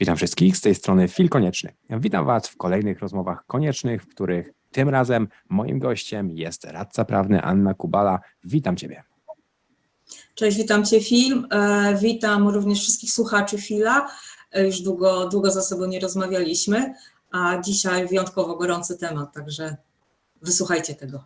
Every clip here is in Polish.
Witam wszystkich, z tej strony Fil Konieczny. Witam Was w kolejnych rozmowach koniecznych, w których tym razem moim gościem jest radca prawny Anna Kubala. Witam Ciebie. Cześć, witam Cię Film. E, Witam również wszystkich słuchaczy Fila. E, Już długo, długo ze sobą nie rozmawialiśmy, a dzisiaj wyjątkowo gorący temat, także wysłuchajcie tego.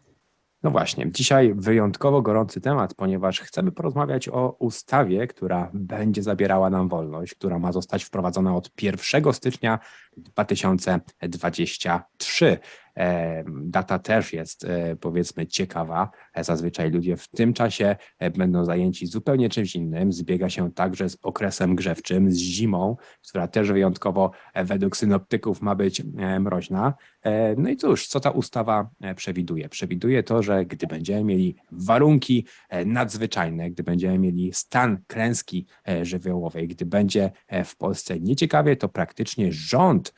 No właśnie, dzisiaj wyjątkowo gorący temat, ponieważ chcemy porozmawiać o ustawie, która będzie zabierała nam wolność, która ma zostać wprowadzona od 1 stycznia 2023. Data też jest e, powiedzmy ciekawa. E, Zazwyczaj ludzie w tym czasie e, będą zajęci zupełnie czymś innym. Zbiega się także z okresem grzewczym, z zimą, która też wyjątkowo według synoptyków ma być mroźna. No i cóż, co ta ustawa przewiduje? Przewiduje to, że gdy będziemy mieli warunki nadzwyczajne, gdy będziemy mieli stan klęski żywiołowej, gdy będzie w Polsce nieciekawie, to praktycznie rząd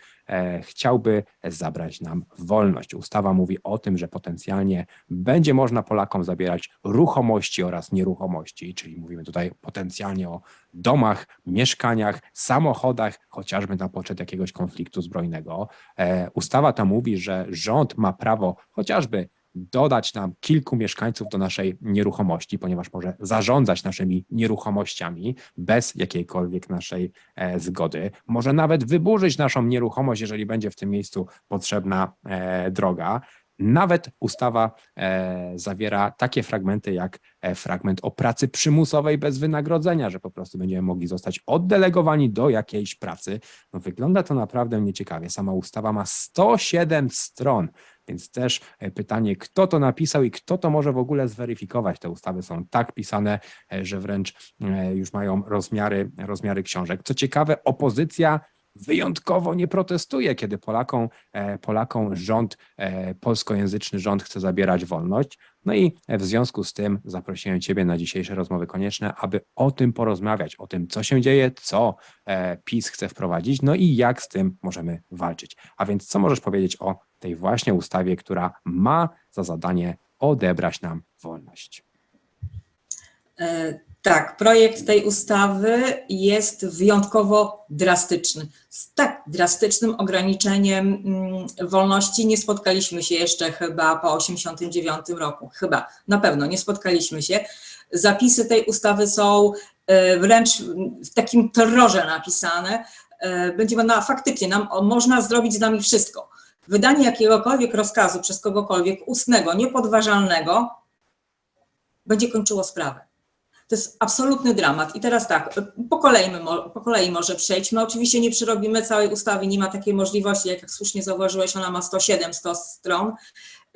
chciałby zabrać nam wolność. Ustawa mówi o tym, że potencjalnie będzie można Polakom zabierać ruchomości oraz nieruchomości, czyli mówimy tutaj potencjalnie o domach, mieszkaniach, samochodach, chociażby na poczet jakiegoś konfliktu zbrojnego. E, Ustawa ta mówi, że rząd ma prawo chociażby dodać nam kilku mieszkańców do naszej nieruchomości, ponieważ może zarządzać naszymi nieruchomościami bez jakiejkolwiek naszej e, zgody. Może nawet wyburzyć naszą nieruchomość, jeżeli będzie w tym miejscu potrzebna e, droga. Nawet ustawa e, zawiera takie fragmenty jak e, fragment o pracy przymusowej bez wynagrodzenia, że po prostu będziemy mogli zostać oddelegowani do jakiejś pracy. No, wygląda to naprawdę nieciekawie. Sama ustawa ma 107 stron, więc też e, pytanie, kto to napisał i kto to może w ogóle zweryfikować. Te ustawy są tak pisane, e, że wręcz e, już mają rozmiary, rozmiary książek. Co ciekawe, opozycja wyjątkowo nie protestuje, kiedy Polakom, Polakom rząd, polskojęzyczny rząd chce zabierać wolność. No i w związku z tym zaprosiłem Ciebie na dzisiejsze rozmowy konieczne, aby o tym porozmawiać, o tym, co się dzieje, co PiS chce wprowadzić, no i jak z tym możemy walczyć. A więc co możesz powiedzieć o tej właśnie ustawie, która ma za zadanie odebrać nam wolność? E, Tak, projekt tej ustawy jest wyjątkowo drastyczny. Z tak drastycznym ograniczeniem mm, wolności nie spotkaliśmy się jeszcze chyba po 1989 roku. Chyba, na pewno nie spotkaliśmy się. Zapisy tej ustawy są e, wręcz w takim terrorze napisane. E, Będzie na, faktycznie nam, można zrobić z nami wszystko. Wydanie jakiegokolwiek rozkazu przez kogokolwiek ustnego, niepodważalnego, będzie kończyło sprawę. To jest absolutny dramat. I teraz tak, po kolei, po kolei może przejdźmy. Oczywiście nie przerobimy całej ustawy, nie ma takiej możliwości, jak słusznie zauważyłeś, ona ma 107, 100 stron,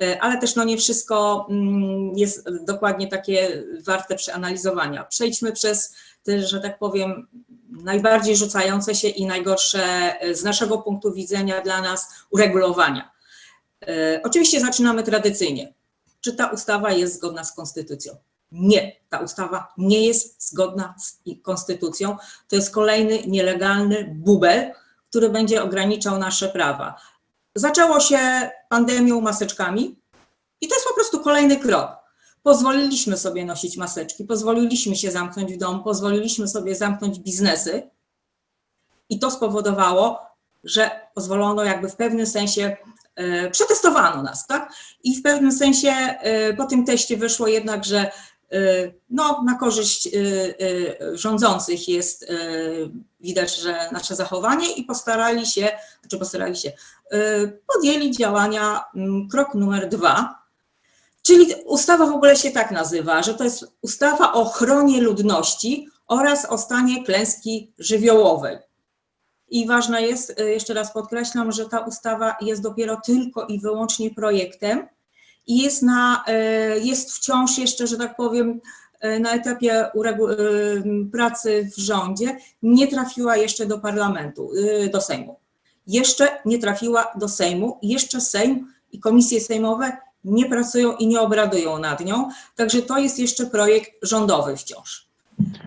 e, ale też no nie wszystko mm, jest dokładnie takie warte przeanalizowania. Przejdźmy przez te, że tak powiem, najbardziej rzucające się i najgorsze e, z naszego punktu widzenia dla nas uregulowania. E, Oczywiście zaczynamy tradycyjnie. Czy ta ustawa jest zgodna z konstytucją? Nie, ta ustawa nie jest zgodna z konstytucją. To jest kolejny nielegalny bubel, który będzie ograniczał nasze prawa. Zaczęło się pandemią maseczkami i to jest po prostu kolejny krok. Pozwoliliśmy sobie nosić maseczki, pozwoliliśmy się zamknąć w domu, pozwoliliśmy sobie zamknąć biznesy i to spowodowało, że pozwolono jakby w pewnym sensie, e, przetestowano nas, tak? I w pewnym sensie e, po tym teście wyszło jednak, że e, no, na korzyść rządzących jest, widać, że nasze zachowanie i postarali się, znaczy postarali się, podjęli działania, krok numer dwa, czyli ustawa w ogóle się tak nazywa, że to jest ustawa o ochronie ludności oraz o stanie klęski żywiołowej. I ważne jest, e, jeszcze raz podkreślam, że ta ustawa jest dopiero tylko i wyłącznie projektem i jest, na, e, jest wciąż jeszcze, że tak powiem, e, na etapie pracy w rządzie, nie trafiła jeszcze do parlamentu, do Sejmu. Jeszcze nie trafiła do Sejmu, jeszcze Sejm i komisje sejmowe nie pracują i nie obradują nad nią, także to jest jeszcze projekt rządowy wciąż.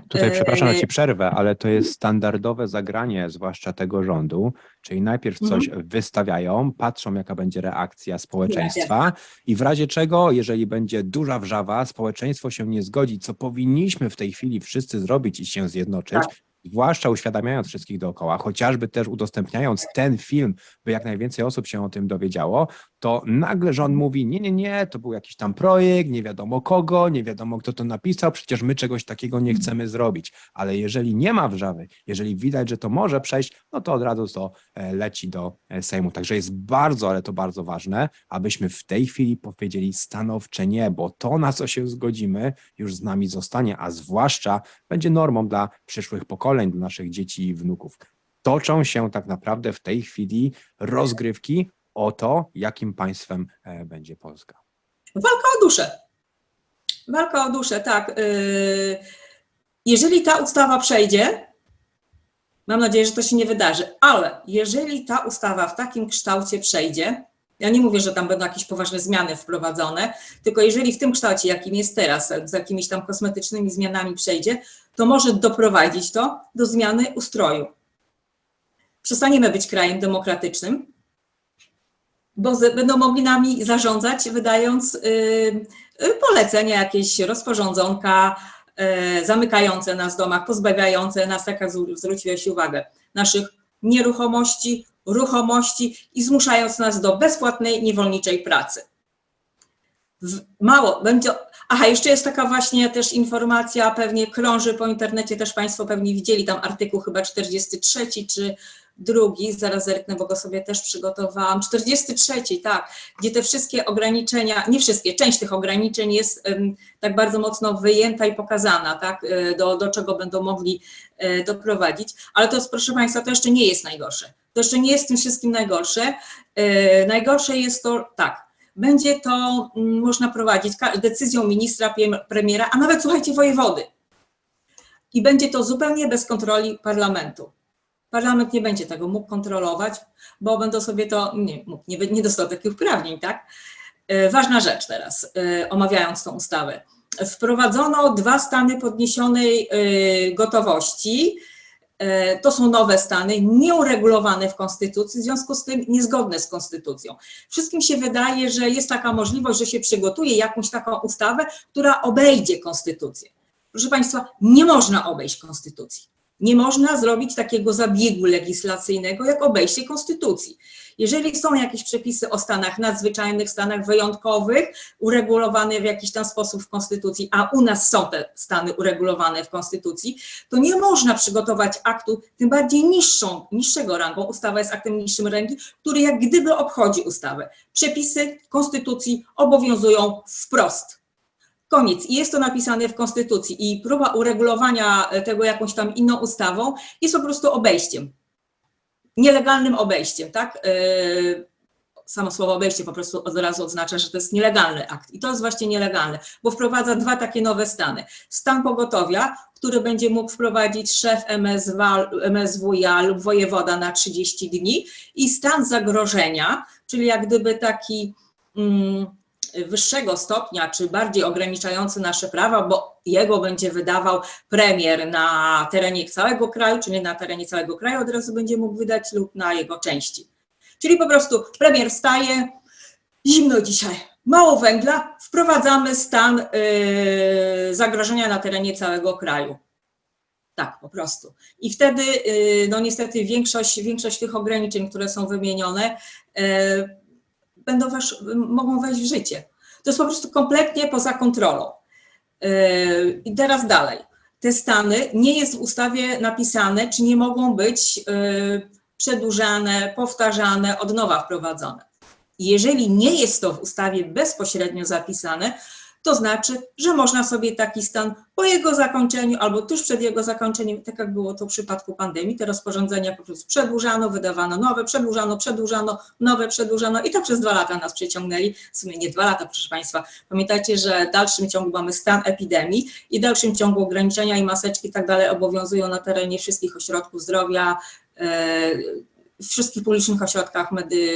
Tutaj, E, przepraszam, że ci przerwę, ale to jest standardowe zagranie, zwłaszcza tego rządu, czyli najpierw coś wystawiają, patrzą, jaka będzie reakcja społeczeństwa i w razie czego, jeżeli będzie duża wrzawa, społeczeństwo się nie zgodzi, co powinniśmy w tej chwili wszyscy zrobić i się zjednoczyć, Tak. zwłaszcza uświadamiając wszystkich dookoła, chociażby też udostępniając ten film, by jak najwięcej osób się o tym dowiedziało, to nagle rząd mówi, nie, nie, nie, to był jakiś tam projekt, nie wiadomo kogo, nie wiadomo kto to napisał, przecież my czegoś takiego nie chcemy zrobić. Ale jeżeli nie ma wrzawy, jeżeli widać, że to może przejść, no to od razu to e, leci do e, Sejmu. Także jest bardzo, ale to bardzo ważne, abyśmy w tej chwili powiedzieli stanowcze nie, bo to, na co się zgodzimy, już z nami zostanie, a zwłaszcza będzie normą dla przyszłych pokoleń, dla naszych dzieci i wnuków. Toczą się tak naprawdę w tej chwili rozgrywki o to, jakim państwem e, będzie Polska. Walka o duszę. Walka o duszę, tak. Yy, Jeżeli ta ustawa przejdzie, mam nadzieję, że to się nie wydarzy, ale jeżeli ta ustawa w takim kształcie przejdzie, ja nie mówię, że tam będą jakieś poważne zmiany wprowadzone, tylko jeżeli w tym kształcie, jakim jest teraz, z jakimiś tam kosmetycznymi zmianami przejdzie, to może doprowadzić to do zmiany ustroju. Przestaniemy być krajem demokratycznym, bo z, będą mogli nami zarządzać, wydając y, y, polecenia, jakieś rozporządzonka y, zamykające nas w domach, pozbawiające nas, taka zwró- zwróciłeś uwagę, naszych nieruchomości, ruchomości i zmuszając nas do bezpłatnej, niewolniczej pracy. Mało, będzie. Aha, jeszcze jest taka właśnie też informacja, pewnie krąży po internecie, też Państwo pewnie widzieli tam artykuł chyba 43 czy drugi, zaraz zerknę, bo go sobie też przygotowałam. 43, tak, gdzie te wszystkie ograniczenia, nie wszystkie, część tych ograniczeń jest tak bardzo mocno wyjęta i pokazana, tak, e, do, do czego będą mogli e, doprowadzić. Ale to, proszę Państwa, to jeszcze nie jest najgorsze. To jeszcze nie jest tym wszystkim najgorsze. E, Najgorsze jest to, tak, będzie to można prowadzić decyzją ministra, premiera, a nawet słuchajcie, wojewody. I będzie to zupełnie bez kontroli parlamentu. Parlament nie będzie tego mógł kontrolować, bo będą sobie to, nie, nie, nie dostał takich uprawnień, tak? E, Ważna rzecz teraz, e, omawiając tą ustawę. Wprowadzono dwa stany podniesionej e, gotowości. To są nowe stany, nieuregulowane w Konstytucji, w związku z tym niezgodne z Konstytucją. Wszystkim się wydaje, że jest taka możliwość, że się przygotuje jakąś taką ustawę, która obejdzie Konstytucję. Proszę Państwa, nie można obejść Konstytucji. Nie można zrobić takiego zabiegu legislacyjnego, jak obejście Konstytucji. Jeżeli są jakieś przepisy o stanach nadzwyczajnych, stanach wyjątkowych, uregulowane w jakiś tam sposób w Konstytucji, a u nas są te stany uregulowane w Konstytucji, to nie można przygotować aktu, tym bardziej niższą, niższego rangą, ustawa jest aktem niższym rangi, który jak gdyby obchodzi ustawę. Przepisy Konstytucji obowiązują wprost. Koniec. I jest to napisane w Konstytucji i próba uregulowania e, tego jakąś tam inną ustawą jest po prostu obejściem. Nielegalnym obejściem, tak? Yy, Samo słowo obejście po prostu od razu oznacza, że to jest nielegalny akt. I to jest właśnie nielegalne, bo wprowadza dwa takie nowe stany. Stan pogotowia, który będzie mógł wprowadzić szef MSW, MSWiA lub wojewoda na 30 dni i stan zagrożenia, czyli jak gdyby taki mm, wyższego stopnia, czy bardziej ograniczający nasze prawa, bo jego będzie wydawał premier na terenie całego kraju, czy nie na terenie całego kraju, od razu będzie mógł wydać lub na jego części. Czyli po prostu premier wstaje, zimno dzisiaj, mało węgla, wprowadzamy stan yy, zagrożenia na terenie całego kraju. Tak, po prostu. I wtedy, yy, no niestety, większość, większość tych ograniczeń, które są wymienione, yy, będą wesz, mogą wejść w życie. To jest po prostu kompletnie poza kontrolą. Yy, I teraz dalej. Te stany nie jest w ustawie napisane, czy nie mogą być yy, przedłużane, powtarzane, od nowa wprowadzone. Jeżeli nie jest to w ustawie bezpośrednio zapisane, to znaczy, że można sobie taki stan po jego zakończeniu albo tuż przed jego zakończeniem, tak jak było to w przypadku pandemii, te rozporządzenia po prostu przedłużano, wydawano nowe, przedłużano, przedłużano, nowe, przedłużano i to przez dwa lata nas przeciągnęli. W sumie nie dwa lata, proszę Państwa. Pamiętajcie, że w dalszym ciągu mamy stan epidemii i w dalszym ciągu ograniczenia i maseczki i tak dalej obowiązują na terenie wszystkich ośrodków zdrowia, e, w wszystkich publicznych ośrodkach medy,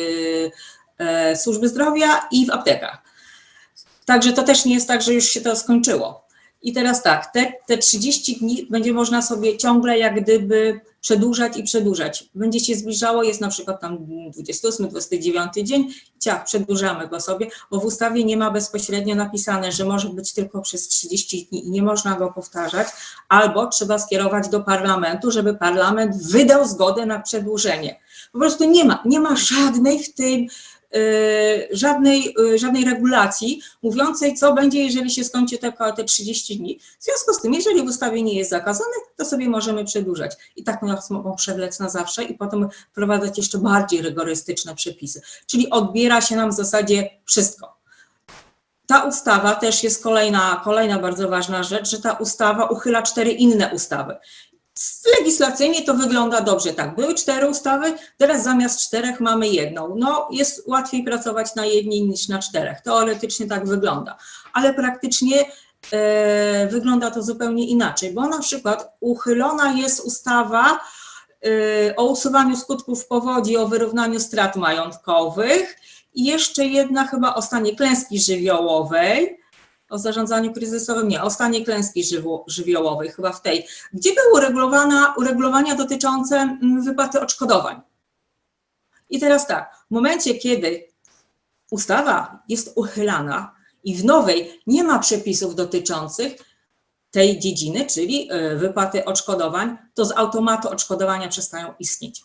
e, służby zdrowia i w aptekach. Także to też nie jest tak, że już się to skończyło. I teraz tak, te, te 30 dni będzie można sobie ciągle jak gdyby przedłużać i przedłużać. Będzie się zbliżało, jest na przykład tam 28, 29 dzień, ciach, przedłużamy go sobie, bo w ustawie nie ma bezpośrednio napisane, że może być tylko przez 30 dni i nie można go powtarzać, albo trzeba skierować do parlamentu, żeby parlament wydał zgodę na przedłużenie. Po prostu nie ma, nie ma żadnej w tym żadnej, y, żadnej regulacji mówiącej, co będzie, jeżeli się skończy te, te 30 dni. W związku z tym, jeżeli w ustawie nie jest zakazane, to sobie możemy przedłużać. I tak nas mogą przewlec na zawsze i potem wprowadzać jeszcze bardziej rygorystyczne przepisy. Czyli odbiera się nam w zasadzie wszystko. Ta ustawa też jest kolejna, kolejna bardzo ważna rzecz, że ta ustawa uchyla cztery inne ustawy. Legislacyjnie to wygląda dobrze, tak. Były cztery ustawy, teraz zamiast czterech mamy jedną. No, jest łatwiej pracować na jednej niż na czterech. Teoretycznie tak wygląda, ale praktycznie e, wygląda to zupełnie inaczej, bo na przykład uchylona jest ustawa e, o usuwaniu skutków powodzi, o wyrównaniu strat majątkowych i jeszcze jedna chyba o stanie klęski żywiołowej o zarządzaniu kryzysowym, nie, o stanie klęski żywiołowej, chyba w tej, gdzie były uregulowana, uregulowania dotyczące mm, wypłaty odszkodowań. I teraz tak, w momencie, kiedy ustawa jest uchylana i w nowej nie ma przepisów dotyczących tej dziedziny, czyli e, wypłaty odszkodowań, to z automatu odszkodowania przestają istnieć.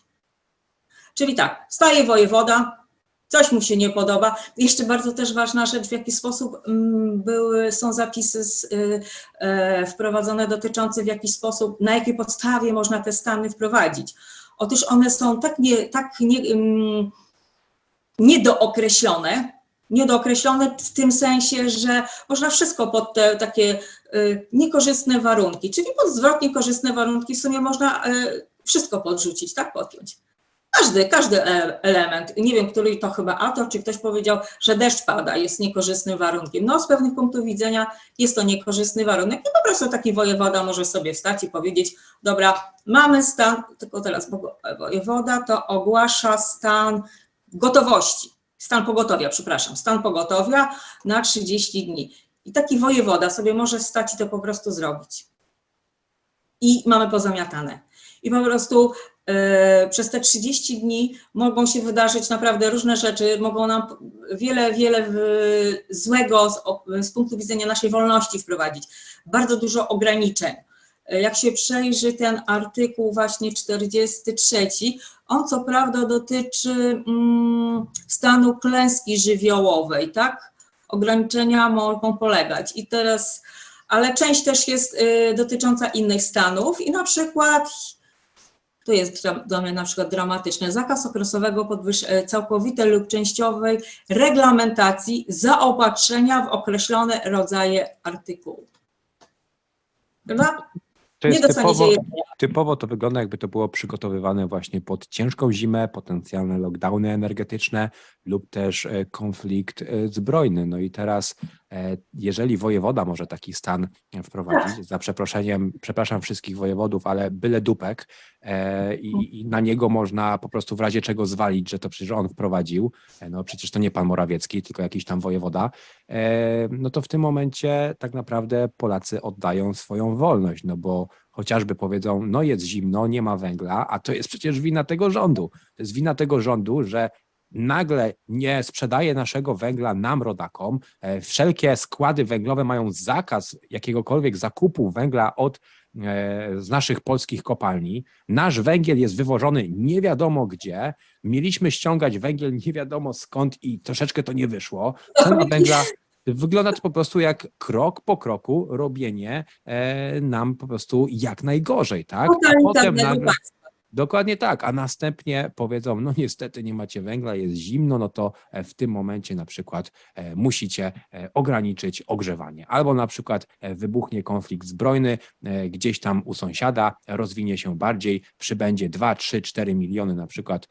Czyli tak, staje wojewoda, coś mu się nie podoba. Jeszcze bardzo też ważna rzecz, w jaki sposób mm, były, są zapisy z, y, e, wprowadzone dotyczące w jaki sposób, na jakiej podstawie można te stany wprowadzić. Otóż one są tak, nie, tak nie, mm, niedookreślone, niedookreślone w tym sensie, że można wszystko pod te takie y, niekorzystne warunki, czyli pod zwrotnie korzystne warunki w sumie można y, wszystko podrzucić, tak podpiąć. Każdy, każdy e, element, nie wiem, który to chyba autor, czy ktoś powiedział, że deszcz pada, jest niekorzystnym warunkiem. No z pewnych punktów widzenia jest to niekorzystny warunek i po prostu taki wojewoda może sobie wstać i powiedzieć, dobra, mamy stan, tylko teraz wojewoda to ogłasza stan gotowości, stan pogotowia, przepraszam, stan pogotowia na 30 dni. I taki wojewoda sobie może wstać i to po prostu zrobić. I mamy pozamiatane. I po prostu przez te 30 dni mogą się wydarzyć naprawdę różne rzeczy, mogą nam wiele, wiele złego z, z, punktu widzenia naszej wolności wprowadzić, bardzo dużo ograniczeń. E, jak się przejrzy ten artykuł właśnie 43, on co prawda dotyczy mm, stanu klęski żywiołowej, tak? Ograniczenia mogą polegać i teraz, ale część też jest y, dotycząca innych stanów i na przykład to jest dla mnie na przykład dramatyczne. Zakaz okresowego e, całkowitej lub częściowej reglamentacji zaopatrzenia w określone rodzaje artykułów. Prawda? To jest typowo, typowo to wygląda, jakby to było przygotowywane właśnie pod ciężką zimę, potencjalne lockdowny energetyczne lub też e, konflikt e, zbrojny. No i teraz, e, jeżeli wojewoda może taki stan wprowadzić, tak. za przeproszeniem, przepraszam wszystkich wojewodów, ale byle dupek i, i na niego można po prostu w razie czego zwalić, że to przecież on wprowadził, no przecież to nie pan Morawiecki, tylko jakiś tam wojewoda, no to w tym momencie tak naprawdę Polacy oddają swoją wolność, no bo chociażby powiedzą, no jest zimno, nie ma węgla, a to jest przecież wina tego rządu. To jest wina tego rządu, że nagle nie sprzedaje naszego węgla nam, rodakom. E, wszelkie składy węglowe mają zakaz jakiegokolwiek zakupu węgla od e, z naszych polskich kopalni. Nasz węgiel jest wywożony nie wiadomo gdzie. Mieliśmy ściągać węgiel nie wiadomo skąd i troszeczkę to nie wyszło. Cena węgla Wygląda to po prostu jak krok po kroku robienie e, nam po prostu jak najgorzej, tak? A potem nagle, Dokładnie tak, a następnie powiedzą, no niestety nie macie węgla, jest zimno, no to e, w tym momencie na przykład e, musicie e, ograniczyć ogrzewanie. Albo na przykład wybuchnie konflikt zbrojny gdzieś tam u sąsiada, rozwinie się bardziej, przybędzie 2, 3, 4 miliony na przykład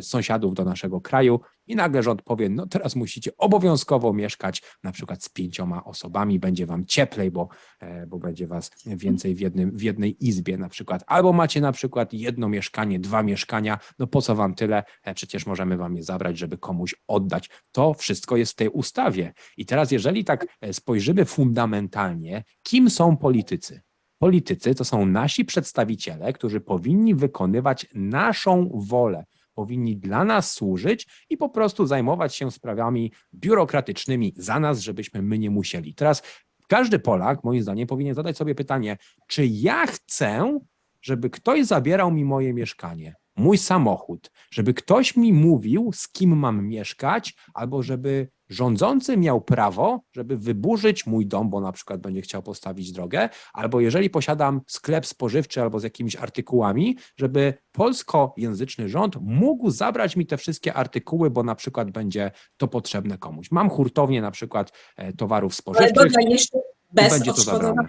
sąsiadów do naszego kraju i nagle rząd powie, no teraz musicie obowiązkowo mieszkać na przykład z pięcioma osobami, będzie wam cieplej, bo, e, bo będzie was więcej w, jednym, w jednej izbie na przykład, albo macie na przykład jedno mieszkanie, dwa mieszkania, no po co wam tyle, E, przecież możemy wam je zabrać, żeby komuś oddać. To wszystko jest w tej ustawie. I teraz jeżeli tak e, spojrzymy fundamentalnie, kim są politycy? Politycy to są nasi przedstawiciele, którzy powinni wykonywać naszą wolę, powinni dla nas służyć i po prostu zajmować się sprawami biurokratycznymi za nas, żebyśmy my nie musieli. Teraz każdy Polak, moim zdaniem, powinien zadać sobie pytanie, czy ja chcę, żeby ktoś zabierał mi moje mieszkanie, mój samochód, żeby ktoś mi mówił, z kim mam mieszkać, albo żeby rządzący miał prawo, żeby wyburzyć mój dom, bo na przykład będzie chciał postawić drogę, albo jeżeli posiadam sklep spożywczy albo z jakimiś artykułami, żeby polskojęzyczny rząd mógł zabrać mi te wszystkie artykuły, bo na przykład będzie to potrzebne komuś. Mam hurtownię na przykład e, towarów Ale spożywczych dodaj jeszcze bez odszkodowania.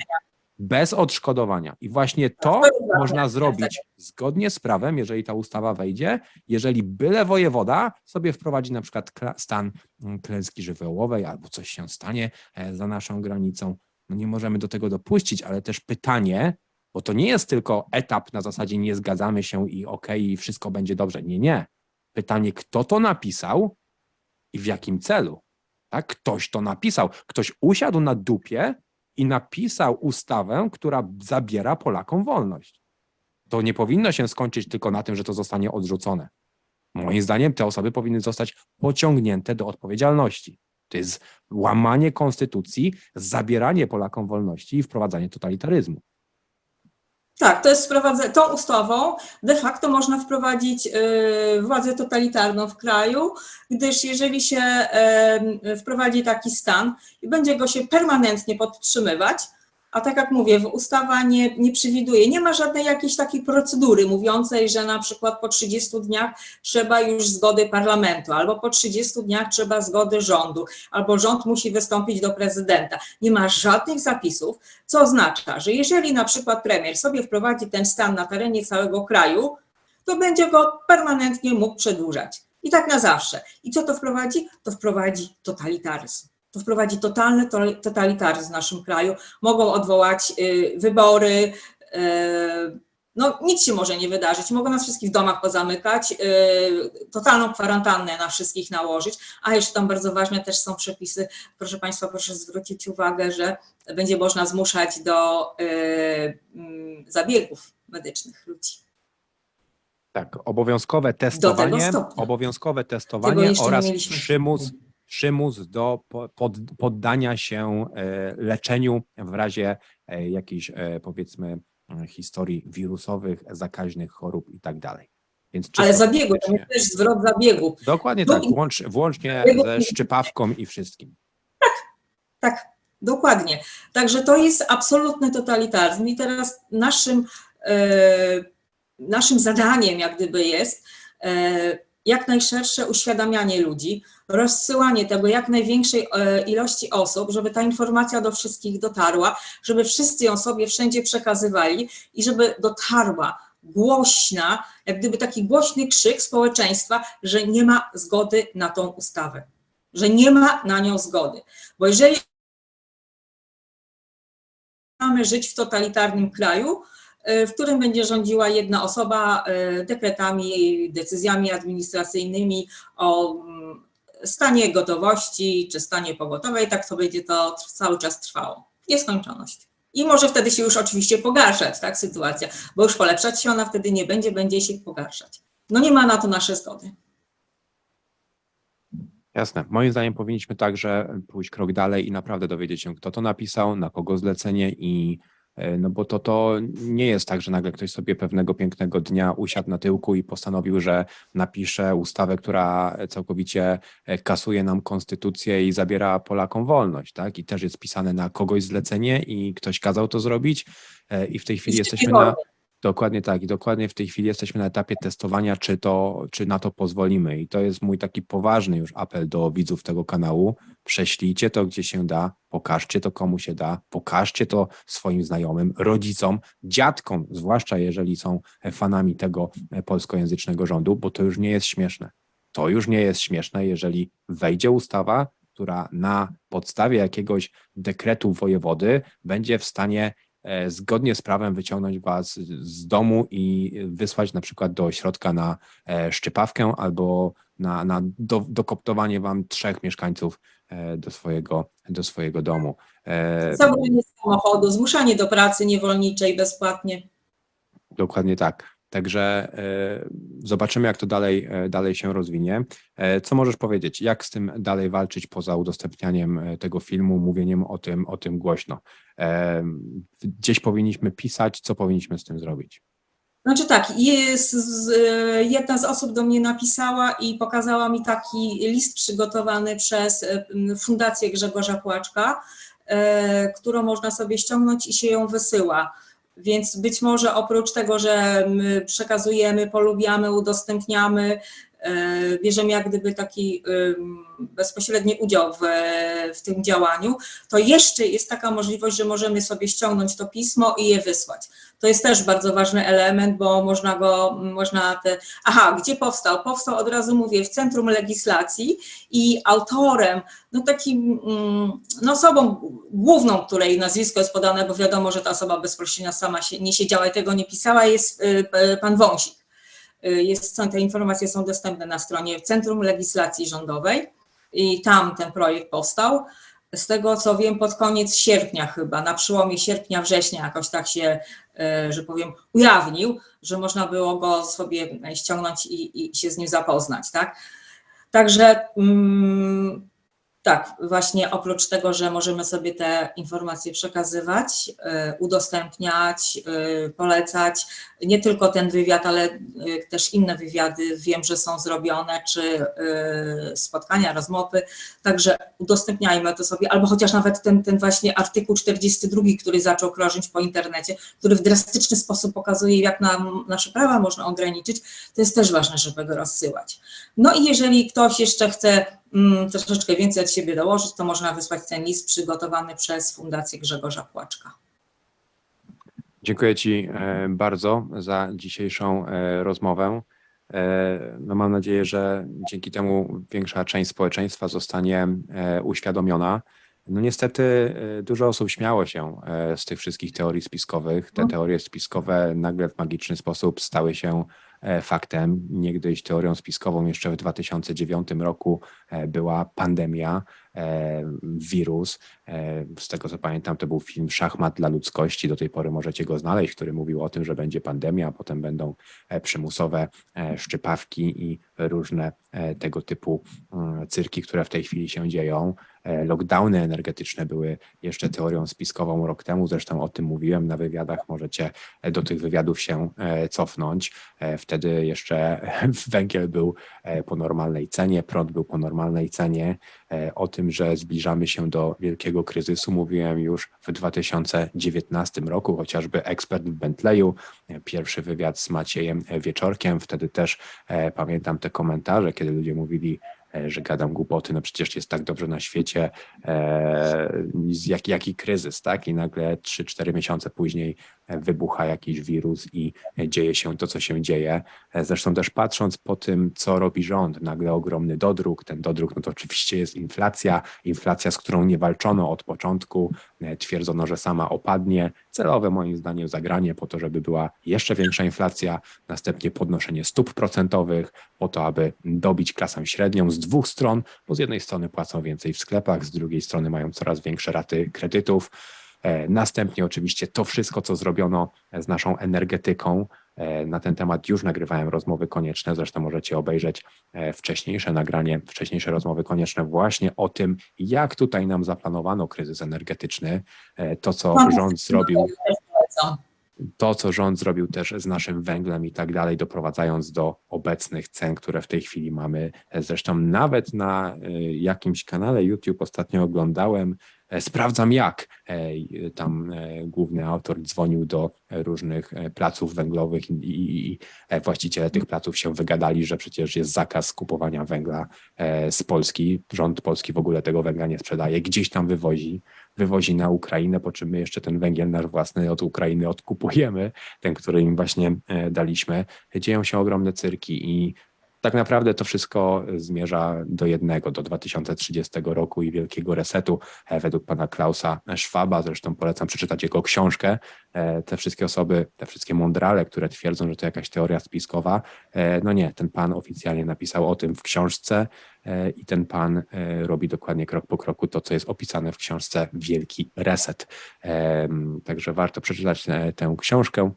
Bez odszkodowania. I właśnie to można zrobić zgodnie z prawem, jeżeli ta ustawa wejdzie, jeżeli byle wojewoda sobie wprowadzi na przykład stan mm, klęski żywiołowej albo coś się stanie e, za naszą granicą. No nie możemy do tego dopuścić, ale też pytanie, bo to nie jest tylko etap na zasadzie nie zgadzamy się i okej, i wszystko będzie dobrze. Nie, nie. Pytanie, kto to napisał i w jakim celu? Tak? Ktoś to napisał. Ktoś usiadł na dupie i napisał ustawę, która zabiera Polakom wolność. To nie powinno się skończyć tylko na tym, że to zostanie odrzucone. Moim zdaniem te osoby powinny zostać pociągnięte do odpowiedzialności. To jest łamanie konstytucji, zabieranie Polakom wolności i wprowadzanie totalitaryzmu. Tak, to jest wprowadzenie, tą ustawą de facto można wprowadzić y, władzę totalitarną w kraju, gdyż jeżeli się wprowadzi taki stan i będzie go się permanentnie podtrzymywać, a tak jak mówię, ustawa nie, nie przewiduje, nie ma żadnej jakiejś takiej procedury mówiącej, że na przykład po 30 dniach trzeba już zgody parlamentu, albo po 30 dniach trzeba zgody rządu, albo rząd musi wystąpić do prezydenta. Nie ma żadnych zapisów, co oznacza, że jeżeli na przykład premier sobie wprowadzi ten stan na terenie całego kraju, to będzie go permanentnie mógł przedłużać. I tak na zawsze. I co to wprowadzi? To wprowadzi totalitaryzm. To wprowadzi totalny to- totalitaryzm w naszym kraju. Mogą odwołać y, wybory. y, no, nic się może nie wydarzyć. Mogą nas wszystkich w domach pozamykać, y, totalną kwarantannę na wszystkich nałożyć. A jeszcze tam bardzo ważne też są przepisy. Proszę Państwa, proszę zwrócić uwagę, że będzie można zmuszać do mm, zabiegów medycznych ludzi. Tak, obowiązkowe testowanie, obowiązkowe testowanie oraz przymus, przymus do po- pod, poddania się e, leczeniu w razie e, jakichś e, powiedzmy historii wirusowych, zakaźnych chorób i tak dalej. Więc Ale zabiegu, to jest też zwrot zabiegu. Dokładnie No tak, włącz, włącznie ze szczypawką i wszystkim. Tak, dokładnie. Także to jest absolutny totalitaryzm i teraz naszym, e, naszym zadaniem jak gdyby jest e, jak najszersze uświadamianie ludzi, rozsyłanie tego jak największej e, ilości osób, żeby ta informacja do wszystkich dotarła, żeby wszyscy ją sobie wszędzie przekazywali i żeby dotarła głośna, jak gdyby taki głośny krzyk społeczeństwa, że nie ma zgody na tą ustawę, że nie ma na nią zgody. Bo jeżeli mamy żyć w totalitarnym kraju, w którym będzie rządziła jedna osoba y, dekretami, decyzjami administracyjnymi o mm, stanie gotowości czy stanie pogotowej, tak to będzie to cały czas trwało. Nieskończoność. I może wtedy się już oczywiście pogarszać, tak, sytuacja, bo już polepszać się ona wtedy nie będzie, będzie się pogarszać. No nie ma na to naszej zgody. Jasne. Moim zdaniem powinniśmy także pójść krok dalej i naprawdę dowiedzieć się, kto to napisał, na kogo zlecenie i e, no bo to, to nie jest tak, że nagle ktoś sobie pewnego pięknego dnia usiadł na tyłku i postanowił, że napisze ustawę, która całkowicie e, kasuje nam konstytucję i zabiera Polakom wolność, tak? I też jest pisane na kogoś zlecenie i ktoś kazał to zrobić e, i w tej chwili jesteśmy na. Dokładnie tak. I dokładnie w tej chwili jesteśmy na etapie testowania, czy, to, czy na to pozwolimy. I to jest mój taki poważny już apel do widzów tego kanału. Prześlijcie to, gdzie się da, pokażcie to, komu się da, pokażcie to swoim znajomym, rodzicom, dziadkom, zwłaszcza jeżeli są fanami tego polskojęzycznego rządu, bo to już nie jest śmieszne. to już nie jest śmieszne, jeżeli wejdzie ustawa, która na podstawie jakiegoś dekretu wojewody będzie w stanie e, zgodnie z prawem wyciągnąć was z domu i wysłać na przykład do ośrodka na e, szczypawkę albo na, na do, dokoptowanie wam trzech mieszkańców e, do swojego, do swojego domu. Zabranie samochodu, zmuszanie do pracy niewolniczej bezpłatnie. Dokładnie tak. Także e, zobaczymy, jak to dalej, e, dalej się rozwinie. E, co możesz powiedzieć? Jak z tym dalej walczyć poza udostępnianiem tego filmu, mówieniem o tym, o tym głośno? Gdzieś powinniśmy pisać, co powinniśmy z tym zrobić? Znaczy tak, jest, jedna z osób do mnie napisała i pokazała mi taki list przygotowany przez Fundację Grzegorza Płaczka, którą można sobie ściągnąć i się ją wysyła. Więc być może oprócz tego, że my przekazujemy, polubiamy, udostępniamy, e, bierzemy jak gdyby taki bezpośredni udział w, w tym działaniu, to jeszcze jest taka możliwość, że możemy sobie ściągnąć to pismo i je wysłać. To jest też bardzo ważny element, bo można go, można te. Aha, gdzie powstał? Powstał od razu mówię w Centrum Legislacji i autorem, no takim, mm, no osobą główną, której nazwisko jest podane, bo wiadomo, że ta osoba bezpośrednio sama się nie siedziała i tego nie pisała, jest y, pan Wąsik. Y, jest, te informacje są dostępne na stronie Centrum Legislacji Rządowej i tam ten projekt powstał. Z tego co wiem, pod koniec sierpnia chyba, na przełomie sierpnia, września jakoś tak się, e, że powiem, ujawnił, że można było go sobie ściągnąć i, i się z nim zapoznać, tak? Także mm, tak, właśnie oprócz tego, że możemy sobie te informacje przekazywać, y, udostępniać, y, polecać, nie tylko ten wywiad, ale y, też inne wywiady wiem, że są zrobione, czy spotkania, rozmowy, także udostępniajmy to sobie, albo chociaż nawet ten, ten właśnie artykuł 42, który zaczął krążyć po internecie, który w drastyczny sposób pokazuje, jak nam nasze prawa można ograniczyć, to jest też ważne, żeby go rozsyłać. No i jeżeli ktoś jeszcze chce troszeczkę więcej od siebie dołożyć, to można wysłać ten list przygotowany przez Fundację Grzegorza Płaczka. Dziękuję Ci e, bardzo za dzisiejszą e, rozmowę. E, no mam nadzieję, że dzięki temu większa część społeczeństwa zostanie uświadomiona. No niestety dużo osób śmiało się z tych wszystkich teorii spiskowych. Te no. teorie spiskowe nagle w magiczny sposób stały się faktem. Niegdyś teorią spiskową jeszcze w 2009 roku e, była pandemia, e, wirus. Z tego co pamiętam, to był film Szachmat dla ludzkości. Do tej pory możecie go znaleźć, który mówił o tym, że będzie pandemia, a potem będą przymusowe szczypawki i różne tego typu mm, cyrki, które w tej chwili się dzieją. Lockdowny energetyczne były jeszcze teorią spiskową rok temu, zresztą o tym mówiłem na wywiadach, możecie do tych wywiadów się cofnąć. Wtedy jeszcze węgiel był e, po normalnej cenie, prąd był po normalnej cenie. E, o tym, że zbliżamy się do wielkiego kryzysu, mówiłem już w 2019 roku, chociażby ekspert w Bentleyu, e, pierwszy wywiad z Maciejem Wieczorkiem. Wtedy też pamiętam te komentarze, kiedy ludzie mówili, E, że gadam głupoty, no przecież jest tak dobrze na świecie, e, jak, jaki kryzys, tak? I nagle 3-4 miesiące później e, wybucha jakiś wirus i dzieje się to, co się dzieje. Zresztą też patrząc po tym, co robi rząd, nagle ogromny dodruk, ten dodruk, no to oczywiście jest inflacja, inflacja, z którą nie walczono od początku, twierdzono, że sama opadnie, celowe moim zdaniem zagranie po to, żeby była jeszcze większa inflacja, następnie podnoszenie stóp procentowych po to, aby dobić klasę średnią z dwóch stron, bo z jednej strony płacą więcej w sklepach, z drugiej strony mają coraz większe raty kredytów. E, następnie oczywiście to wszystko, co zrobiono z naszą energetyką, na ten temat już nagrywałem rozmowy konieczne, zresztą możecie obejrzeć e, wcześniejsze nagranie, wcześniejsze rozmowy konieczne właśnie o tym, jak tutaj nam zaplanowano kryzys energetyczny, to co rząd zrobił to, co rząd zrobił też z naszym węglem i tak dalej, doprowadzając do obecnych cen, które w tej chwili mamy. Zresztą nawet na jakimś kanale YouTube ostatnio oglądałem, e, sprawdzam jak. E, tam e, główny autor dzwonił do różnych placów węglowych i, właściciele tych placów się wygadali, że przecież jest zakaz kupowania węgla z Polski. Rząd polski w ogóle tego węgla nie sprzedaje, gdzieś tam wywozi wywozi na Ukrainę, po czym my jeszcze ten węgiel nasz własny od Ukrainy odkupujemy, ten, który im właśnie e, daliśmy. Dzieją się ogromne cyrki i tak naprawdę to wszystko zmierza do jednego, do 2030 roku i wielkiego resetu e, według pana Klausa Schwaba. Zresztą polecam przeczytać jego książkę. E, te wszystkie osoby, te wszystkie mądrale, które twierdzą, że to jakaś teoria spiskowa, e, no nie, ten pan oficjalnie napisał o tym w książce i ten pan robi dokładnie krok po kroku to, co jest opisane w książce Wielki Reset. Także warto przeczytać tę książkę.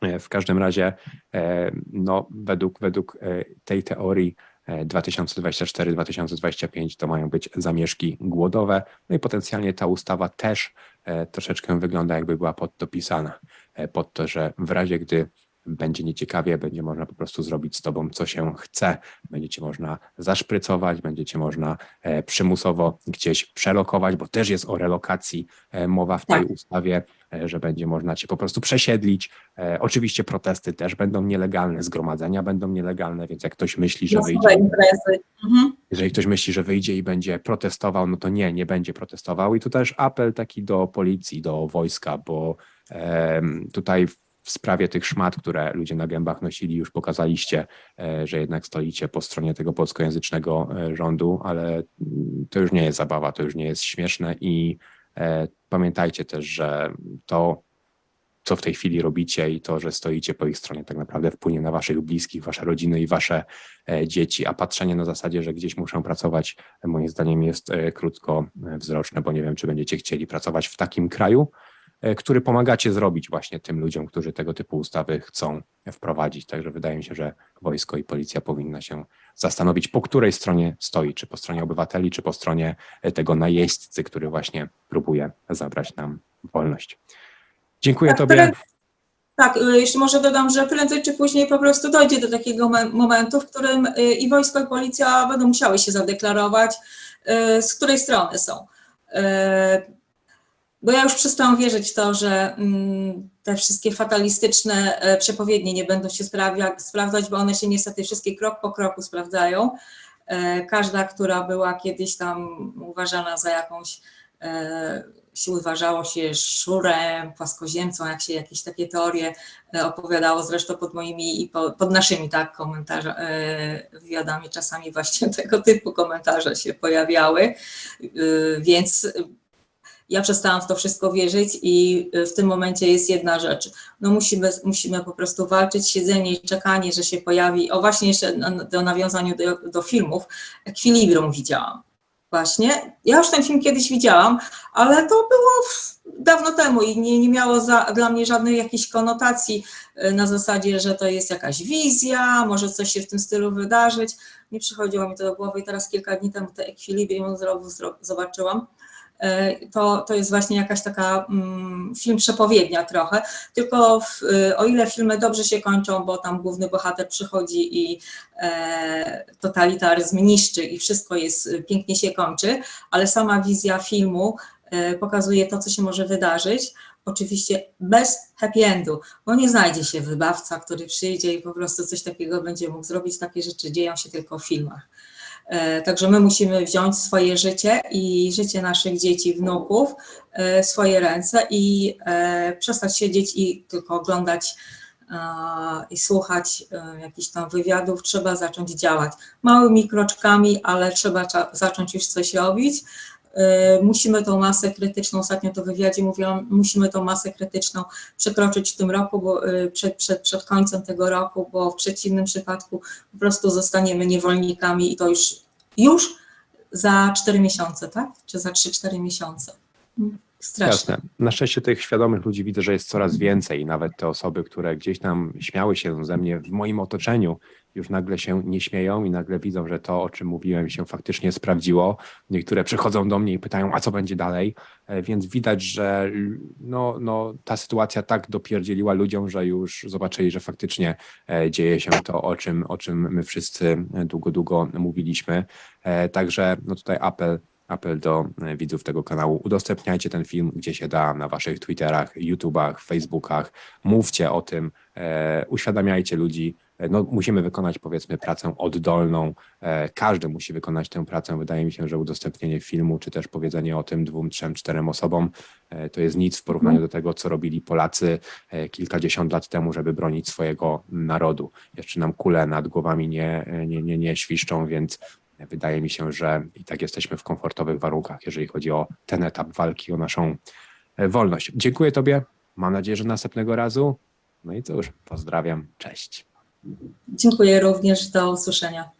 E, w każdym razie, e, no, według, według e, tej teorii 2024-2025 to mają być zamieszki głodowe, no i potencjalnie ta ustawa też troszeczkę wygląda, jakby była pod to pisana, pod to, że w razie gdy będzie nieciekawie, będzie można po prostu zrobić z tobą, co się chce. Będziecie można zaszprycować, będziecie można e, przymusowo gdzieś przelokować, bo też jest o relokacji e, mowa w tej tak. ustawie, e, że będzie można cię po prostu przesiedlić. Oczywiście protesty też będą nielegalne, zgromadzenia będą nielegalne, więc jak ktoś myśli, że wyjdzie. Mhm. Jeżeli ktoś myśli, że wyjdzie i będzie protestował, no to nie, nie będzie protestował. I tu też apel taki do policji, do wojska, bo tutaj w sprawie tych szmat, które ludzie na gębach nosili, już pokazaliście, e, że jednak stoicie po stronie tego polskojęzycznego e, rządu, ale mm, to już nie jest zabawa, to już nie jest śmieszne i e, pamiętajcie też, że to, co w tej chwili robicie i to, że stoicie po ich stronie, tak naprawdę wpłynie na waszych bliskich, wasze rodziny i wasze dzieci, a patrzenie na zasadzie, że gdzieś muszą pracować, moim zdaniem jest krótkowzroczne, bo nie wiem, czy będziecie chcieli pracować w takim kraju, który pomagacie zrobić właśnie tym ludziom, którzy tego typu ustawy chcą wprowadzić. Także wydaje mi się, że wojsko i policja powinna się zastanowić, po której stronie stoi, czy po stronie obywateli, czy po stronie e, tego najeźdźcy, który właśnie próbuje zabrać nam wolność. Dziękuję tak, Tobie. Tak, e, jeszcze może dodam, że prędzej czy później po prostu dojdzie do takiego momentu, w którym i wojsko, i policja będą musiały się zadeklarować, z której strony są. Bo ja już przestałam wierzyć w to, że mm, te wszystkie fatalistyczne e, przepowiednie nie będą się sprawdzać, bo one się niestety wszystkie krok po kroku sprawdzają. E, każda, która była kiedyś tam uważana za jakąś, e, się uważało się szurem, płaskoziemcą, jak się jakieś takie teorie opowiadało, zresztą pod moimi i pod naszymi tak komentarzami, wywiadami czasami właśnie tego typu komentarze się pojawiały, więc ja przestałam w to wszystko wierzyć i y, w tym momencie jest jedna rzecz. No musimy, musimy po prostu walczyć, siedzenie i czekanie, że się pojawi. O właśnie jeszcze do nawiązaniu do, do filmów, Equilibrium widziałam. Właśnie. Ja już ten film kiedyś widziałam, ale to było dawno temu i nie, nie miało za, dla mnie żadnej jakiejś konotacji y, na zasadzie, że to jest jakaś wizja, może coś się w tym stylu wydarzyć. Nie przychodziło mi to do głowy i teraz kilka dni temu te Equilibrium zobaczyłam E, to, to jest właśnie jakaś taka mm, film przepowiednia trochę, tylko w, y, o ile filmy dobrze się kończą, bo tam główny bohater przychodzi i e, totalitaryzm niszczy i wszystko jest, y, pięknie się kończy, ale sama wizja filmu e, pokazuje to, co się może wydarzyć, oczywiście bez happy endu, bo nie znajdzie się wybawca, który przyjdzie i po prostu coś takiego będzie mógł zrobić, takie rzeczy dzieją się tylko w filmach. E, także my musimy wziąć swoje życie i życie naszych dzieci, wnuków w swoje ręce i e, przestać siedzieć i tylko oglądać i słuchać e, jakichś tam wywiadów, trzeba zacząć działać. Małymi kroczkami, ale trzeba zacząć już coś robić. Musimy tą masę krytyczną, ostatnio to w wywiadzie mówiłam, musimy tą masę krytyczną przekroczyć w tym roku, bo przed, przed, przed końcem tego roku, bo w przeciwnym przypadku po prostu zostaniemy niewolnikami i to już, już za 4 miesiące, tak? Czy za 3-4 miesiące. Straszne. Jasne. Na szczęście tych świadomych ludzi widzę, że jest coraz więcej nawet te osoby, które gdzieś tam śmiały się ze mnie w moim otoczeniu, już nagle się nie śmieją i nagle widzą, że to, o czym mówiłem, się faktycznie sprawdziło. Niektóre przychodzą do mnie i pytają, a co będzie dalej? E, więc widać, że no, no, ta sytuacja tak dopierdzieliła ludziom, że już zobaczyli, że faktycznie e, dzieje się to, o czym, o czym my wszyscy długo, długo mówiliśmy. E, także no tutaj apel apel do widzów tego kanału. Udostępniajcie ten film, gdzie się da, na waszych Twitterach, YouTubach, Facebookach. Mówcie o tym, uświadamiajcie ludzi, no, musimy wykonać powiedzmy pracę oddolną. E, Każdy musi wykonać tę pracę. Wydaje mi się, że udostępnienie filmu, czy też powiedzenie o tym dwóm, trzem, czterem osobom, e, to jest nic w porównaniu do tego, co robili Polacy e, kilkadziesiąt lat temu, żeby bronić swojego narodu. Jeszcze nam kule nad głowami nie, nie, nie, nie świszczą, więc wydaje mi się, że i tak jesteśmy w komfortowych warunkach, jeżeli chodzi o ten etap walki o naszą e, wolność. Dziękuję Tobie. Mam nadzieję, że następnego razu. No i cóż, pozdrawiam. Cześć. Dziękuję również. Do usłyszenia.